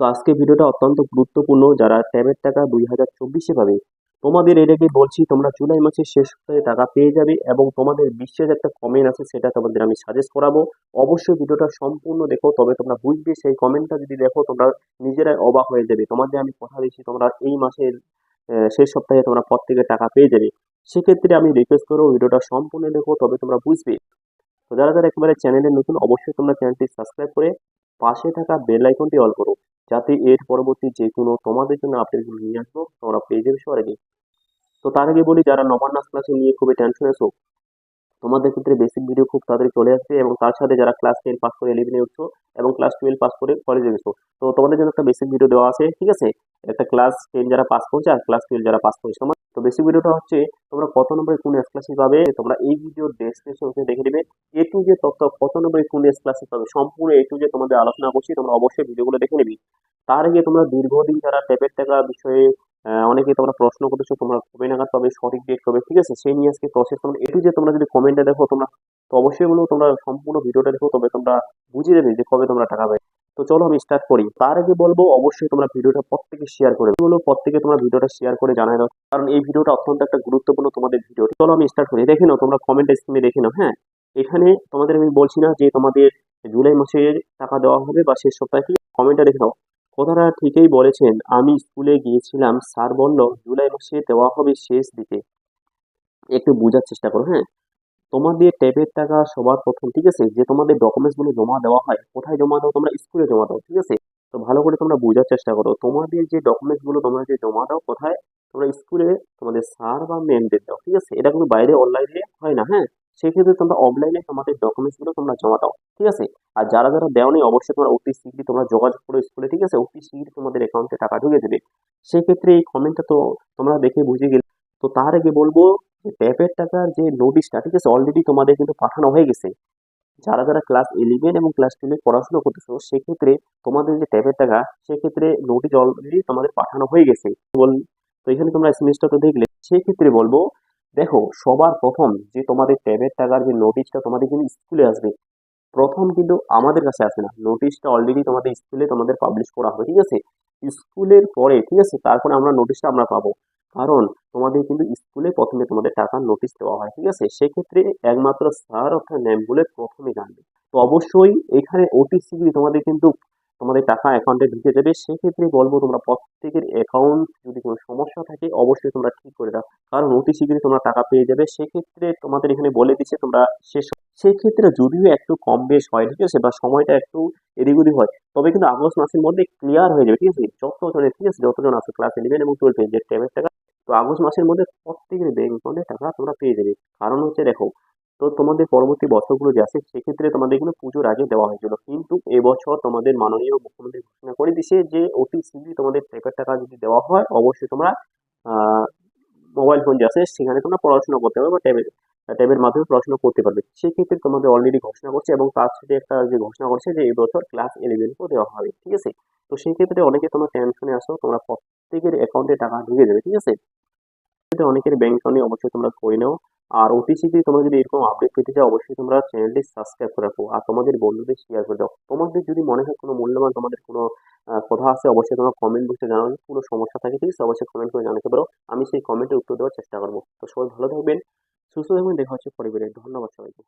তো আজকে ভিডিওটা অত্যন্ত গুরুত্বপূর্ণ। যারা ট্যাবের টাকা দুই হাজার চব্বিশে পাবে, তোমাদের এটাকে বলছি, তোমরা জুলাই মাসের শেষ সপ্তাহে টাকা পেয়ে যাবে এবং তোমাদের বিশ্বের একটা কমেন্ট আছে, সেটা তোমাদের আমি সাজেস্ট করাবো। অবশ্যই ভিডিওটা সম্পূর্ণ দেখো, তবে তোমরা বুঝবে সেই কমেন্টটা যদি দেখো, তোমরা নিজেরাই অবাক হয়ে যাবে। তোমাদের আমি কথা দিচ্ছি, তোমরা এই মাসের শেষ সপ্তাহে তোমরা প্রত্যেকে টাকা পেয়ে যাবে? সেক্ষেত্রে আমি রিকোয়েস্ট করব ভিডিওটা সম্পূর্ণ দেখো, তবে তোমরা বুঝবে। তো যারা যারা একেবারে চ্যানেলে নতুন, অবশ্যই তোমরা চ্যানেলটি সাবস্ক্রাইব করে পাশে থাকা বেল আইকনটি অল করো। যাতে এর পরবর্তী যে কোনো তোমাদের জন্য আপডেটগুলো নিয়ে আসব তোমরা পেয়ে যাবে সবার আগে। তো তার আগে বলি, যারা নবান্নাস ক্লাসে নিয়ে খুবই টেনশন আছো, তোমাদের ক্ষেত্রে বেসিক ভিডিও খুব তাড়াতাড়ি চলে আসবে এবং তার সাথে যারা ক্লাস টেন পাস করে ইলেভেনে উঠছো এবং ক্লাস টুয়েলভ পাস করে কলেজে গেছো, তো তোমাদের জন্য একটা বেসিক ভিডিও দেওয়া আছে, ঠিক আছে? একটা ক্লাস টেন যারা পাস করছে আর ক্লাস টুয়েলভ যারা পাস করছে। তো বেসিক ভিডিওটা হচ্ছে তোমরা কত নম্বরে কোন এস ক্লাসে পাবে তোমরা এই ভিডিওর ডেসক্রিপশন দেখে নেবে এ টু যে তথ্য কত নম্বরে কোন এস ক্লাসে পাবে, সম্পূর্ণ এ টু যে তোমাদের আলোচনা করছি, তোমরা অবশ্যই ভিডিওগুলো দেখে নিবি। তার আগে তোমরা দীর্ঘদিন যারা ট্যাপের টাকা বিষয়ে অনেকে তোমরা প্রশ্ন করতেছো তোমরা কবে নাগাদ পাবে, সঠিক ডেট কবে ঠিক আছে? সেই নিয়ে আজকে প্রসেস তোমরা একটু যে তোমরা যদি কমেন্টে দেখো, তোমরা তো অবশ্যই বলব তোমরা সম্পূর্ণ ভিডিওটা দেখো, তবে তোমরা বুঝে যাবে যে কবে তোমরা টাকা পাবে। তো চলো আমি স্টার্ট করি। তার আগে বলব, অবশ্যই তোমরা ভিডিওটা প্রত্যেকে শেয়ার করে বলব প্রত্যেকে তোমরা ভিডিওটা শেয়ার করে জানাই দাও। কারণ এই ভিডিওটা অত্যন্ত একটা গুরুত্বপূর্ণ তোমাদের ভিডিও চলো আমি স্টার্ট করি। দেখে নাও, তোমরা কমেন্ট স্ক্রিনে দেখে নাও হ্যাঁ? এখানে তোমাদের আমি বলছি না যে তোমাদের জুলাই মাসের টাকা দেওয়া হবে বা শেষ সপ্তাহে কমেন্টটা দেখে নাও। কথাটা ঠিকই বলেছেন। আমি স্কুলে গিয়েছিলাম, স্যার বলল, জুলাই মাসে দেওয়া হবে শেষ দিকে। একটু বোঝার চেষ্টা করো হ্যাঁ? তোমাদের ট্যাবের টাকা সবার প্রথম, ঠিক আছে? যে তোমাদের ডকুমেন্টসগুলো জমা দেওয়া হয়, কোথায় জমা দাও, তোমরা স্কুলে জমা দাও, ঠিক আছে? তো ভালো করে তোমরা বোঝার চেষ্টা করো। তোমাদের যে ডকুমেন্টসগুলো তোমরা যে জমা দাও, কোথায়? তোমরা স্কুলে তোমাদের স্যার বা ম্যামদের দাও, ঠিক আছে? এটা কিন্তু বাইরে অনলাইনে হয় না হ্যাঁ? সেক্ষেত্রে তোমরা অফলাইনে তোমাদের ডকুমেন্টসগুলো তোমরা জমা দাও, ঠিক আছে? আর যারা যারা দেওনি অবশ্যই তোমরা অতি শীঘ্রই তোমরা যোগাযোগ করো স্কুলে ঠিক আছে? অতি শীঘ্রই তোমাদের অ্যাকাউন্টে টাকা ঢুকে দেবে সেক্ষেত্রে এই কমেন্টটা তো তোমরা দেখে বুঝে গেলে, তো তার আগে বলব ট্যাপের টাকার যে নোটিশটা ঠিক আছে? অলরেডি তোমাদের কিন্তু পাঠানো হয়ে গেছে। যারা যারা ক্লাস ইলেভেন এবং ক্লাস টুয়েলভে পড়াশোনা করতেছো, সেক্ষেত্রে তোমাদের যে ট্যাবের টাকা, সেক্ষেত্রে নোটিশ অলরেডি তোমাদের পাঠানো হয়ে গেছে। বল, তো এখানে তোমরা এসএমএসটা তো দেখলে। সেক্ষেত্রে বলব, দেখো, সবার প্রথম যে তোমাদের ট্যাবের টাকার যে নোটিশটা তোমাদের কিন্তু স্কুলে আসবে। প্রথম কিন্তু আমাদের কাছে আসে না। নোটিশটা অলরেডি তোমাদের স্কুলে তোমাদের পাবলিশ করা হবে, ঠিক আছে? স্কুলের পরে, ঠিক আছে? তারপরে আমরা নোটিশটা আমরা পাবো। কারণ তোমাদের কিন্তু স্কুলে প্রথমে তোমাদের টাকার নোটিশ দেওয়া হয়, ঠিক আছে? সেক্ষেত্রে একমাত্র স্যার অর্থাৎ ম্যামগুলো প্রথমে জানবে। তো অবশ্যই এখানে অতি শীঘ্রই তোমাদের কিন্তু তোমাদের টাকা অ্যাকাউন্টে ঢুকে যাবে। সেক্ষেত্রে বলব তোমরা প্রত্যেকের অ্যাকাউন্ট যদি কোনো সমস্যা থাকে, অবশ্যই তোমরা ঠিক করে দাও। কারণ অতি শীঘ্রই তোমরা টাকা পেয়ে যাবে। সেক্ষেত্রে তোমাদের এখানে বলে দিচ্ছে তোমরা শেষ সেক্ষেত্রে যদিও একটু কম বেশ হয়, ঠিক আছে? বা সময়টা একটু এদিক ওদিক হয়, তবে কিন্তু আগস্ট মাসের মধ্যে ক্লিয়ার হয়ে যাবে, ঠিক আছে? যতজনের ঠিক আছে? যতজন আছে ক্লাস ইলেভেন এবং টুয়েলভে যে টাকা, তো আগস্ট মাসের মধ্যে প্রত্যেকের ব্যাংক অ্যাকাউন্টে টাকা তোমরা পেয়ে যাবে। কারণ হচ্ছে দেখো, তো তোমাদের পরবর্তী বছরগুলো যে আছে, সেক্ষেত্রে তোমাদের এগুলো পুজোর আগে দেওয়া হয়েছিল। কিন্তু এবছর তোমাদের মাননীয় মুখ্যমন্ত্রী ঘোষণা করে দিছে যে, অতি শীঘ্রই তোমাদের ট্যাবের টাকা যদি দেওয়া হয়, অবশ্যই তোমরা মোবাইল ফোন যে আছে, সেখানে তোমরা পড়াশোনা করতে পারবে বা ট্যাবের ট্যাবের মাধ্যমে পড়াশোনা করতে পারবে। সেক্ষেত্রে তোমাদের অলরেডি ঘোষণা করছে এবং তার সাথে একটা যে ঘোষণা করছে যে এবছর ক্লাস ইলেভেনকেও দেওয়া হবে, ঠিক আছে? তো সেই ক্ষেত্রে অনেকে তোমরা টেনশনে আসো তোমরা প্রত্যেকের অ্যাকাউন্টে টাকা ঢুকে যাবে, ঠিক আছে? সেক্ষেত্রে অনেকের ব্যাংক অ্যাকাউন্টে অবশ্যই তোমরা করে নাও। আর অতি শীঘ্রই তোমরা যদি এরকম আপডেট পেতে চাও, অবশ্যই তোমরা চ্যানেলটি সাবস্ক্রাইব করে রাখো। আর তোমাদের বন্ধুদের শেয়ার করে দাও। তোমাদের যদি মনে হয় কোনো মূল্যবান, তোমাদের কোনো কথা আছে, অবশ্যই তোমরা কমেন্ট বক্সে জানাবে কোনো সমস্যা থাকে ঠিক আছে অবশ্যই কমেন্ট করে জানাতে পারো। আমি সেই কমেন্টের উত্তর দেওয়ার চেষ্টা করব। তো সবাই ভালো থাকবেন, সুস্থ থাকবেন। দেখা হচ্ছে পরিবারে ধন্যবাদ সবাইকে।